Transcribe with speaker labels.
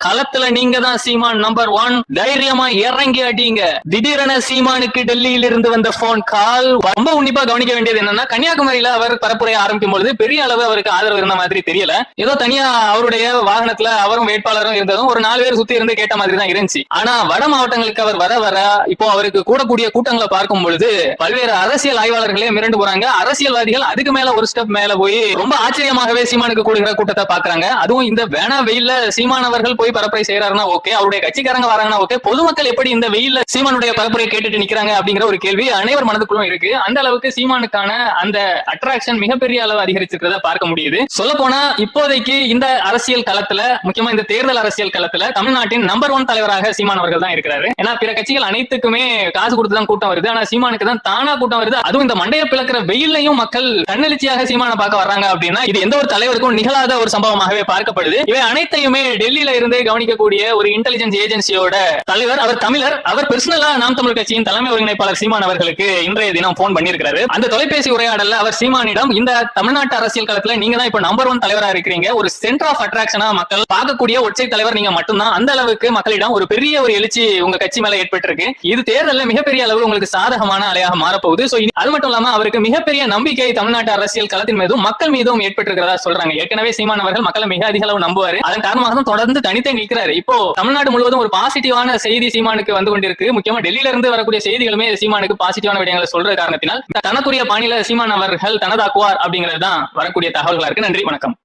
Speaker 1: களத்துல நீங்க தான் சீமான் நம்பர் ஒன் தைரியமா இறங்கி அடிங்க திடீரென சீமானுக்கு டெல்லியில் இருந்து வந்த போன் கால் ரொம்ப உன்னிப்பா கவனிக்க வேண்டியது என்னன்னா கன்னியாகுமரியில அவர் பரப்புரைய ஆரம்பிக்கும் பொழுது பெரிய அளவு அவருக்கு ஆதரவு இருந்த மாதிரி தெரியல. ஏதோ தனியா அவருடைய வாகனத்துல அவரும் வேட்பாளரும் இருந்ததும் ஒரு நாலு பேர் சுத்தி இருந்து கேட்ட மாதிரி தான் இருந்துச்சு. ஆனா வட மாவட்டங்களுக்கு அவர் வர வர இப்போ அவருக்கு கூடக்கூடிய கூட்டங்களை பார்க்கும் பொழுது பல்வேறு அரசியல் ஆய்வாளர்களே மிரண்டு போறாங்க. அரசியல்வாதிகள் அதுக்கு மேல ஒரு ஸ்டெப் மேல போய் ரொம்ப ஆச்சரியமாகவே சீமானுக்கு கூடுகிற கூட்டத்தை பாக்குறாங்க அதுவும் இந்த வேணா வெயில சீமானவர்கள் போய் போய் பரப்புரை செய்யறாருன்னா ஓகே அவருடைய கட்சிக்காரங்க வராங்கன்னா ஓகே பொதுமக்கள் எப்படி இந்த வெயில்ல சீமானுடைய பரப்புரை கேட்டுட்டு நிக்கிறாங்க அப்படிங்கிற ஒரு கேள்வி அனைவர் மனதுக்குள்ளும் இருக்கு. அந்த அளவுக்கு சீமானுக்கான அந்த அட்ராக்ஷன் மிகப்பெரிய அளவு அதிகரிச்சிருக்கிறத பார்க்க முடியுது. சொல்ல போனா இப்போதைக்கு இந்த அரசியல் களத்துல முக்கியமா இந்த தேர்தல் அரசியல் களத்துல தமிழ்நாட்டின் நம்பர் ஒன் தலைவராக சீமான் அவர்கள் தான் இருக்கிறாரு. ஏன்னா பிற கட்சிகள் அனைத்துக்குமே காசு கொடுத்து தான் கூட்டம் வருது. ஆனா சீமானுக்கு தான் தானா கூட்டம் வருது. அதுவும் இந்த மண்டைய பிளக்கிற வெயிலையும் மக்கள் தன்னெழுச்சியாக சீமான பார்க்க வர்றாங்க அப்படின்னா இது எந்த ஒரு தலைவருக்கும் நிகழாத ஒரு சம்பவமாகவே பார்க்கப்படுது. இவை அனைத்தையுமே டெல்லியில இருந்து கவனிக்கக்கூடிய ஒரு இன்டெலிஜென்ஸ் ஏஜென்சியோட தலைவர் அவர் தமிழர் அவர் பெர்சனலா நாம் தமிழ் கட்சியின் தலைமை ஒருங்கிணைப்பாளர் சீமான் அவர்களுக்கு இன்றைய தினம் போன் பண்ணியிருக்காரு அந்த தொலைபேசி உரையாடல்ல அவர் சீமானிடம் இந்த தமிழ்நாட்டு அரசியல் களத்துல நீங்க தான் இப்ப நம்பர் ஒன் தலைவரா இருக்கிறீங்க. ஒரு சென்டர் ஆஃப் அட்ராக்ஷனா மக்கள் பார்க்கக்கூடிய ஒற்றை தலைவர் நீங்க மட்டும்தான். அந்த அளவுக்கு மக்களிடம் ஒரு பெரிய ஒரு எழுச்சி உங்க கட்சி மேல ஏற்பட்டிருக்கு. இது தேர்தலில் மிகப்பெரிய அளவு உங்களுக்கு சாதகமான அலையாக மாறப்போகுது. சோ அது மட்டும் இல்லாம அவருக்கு மிகப்பெரிய நம்பிக்கை தமிழ்நாட்டு அரசியல் களத்தின் மீதும் மக்கள் மீதும் ஏற்பட்டிருக்கிறதா சொல்றாங்க. ஏற்கனவே சீமான் அவர்கள் மக்களை மிக அதிக அளவு நம்புவாரு. அதன் காரணமாக தான் தொடர்ந்து தனித்த நிற்கிறாரு இப்போ தமிழ்நாடு முழுவதும் ஒரு பாசிட்டிவான செய்தி சீமானுக்கு வந்து கொண்டிருக்கு. முக்கியமா டெல்லியில இருந்து வரக்கூடிய செய்திகளுமே சீமானுக்கு பாசிட்டிவான விடயங்களை சொல்ற காரணத்தினால் தனக்குரிய பாணியில சீமான் அவர்கள் தனதாக்குவார் அப்படிங்கிறது தான் வரக்கூடிய தகவல்களா இருக்கு. நன்றி வணக்கம்.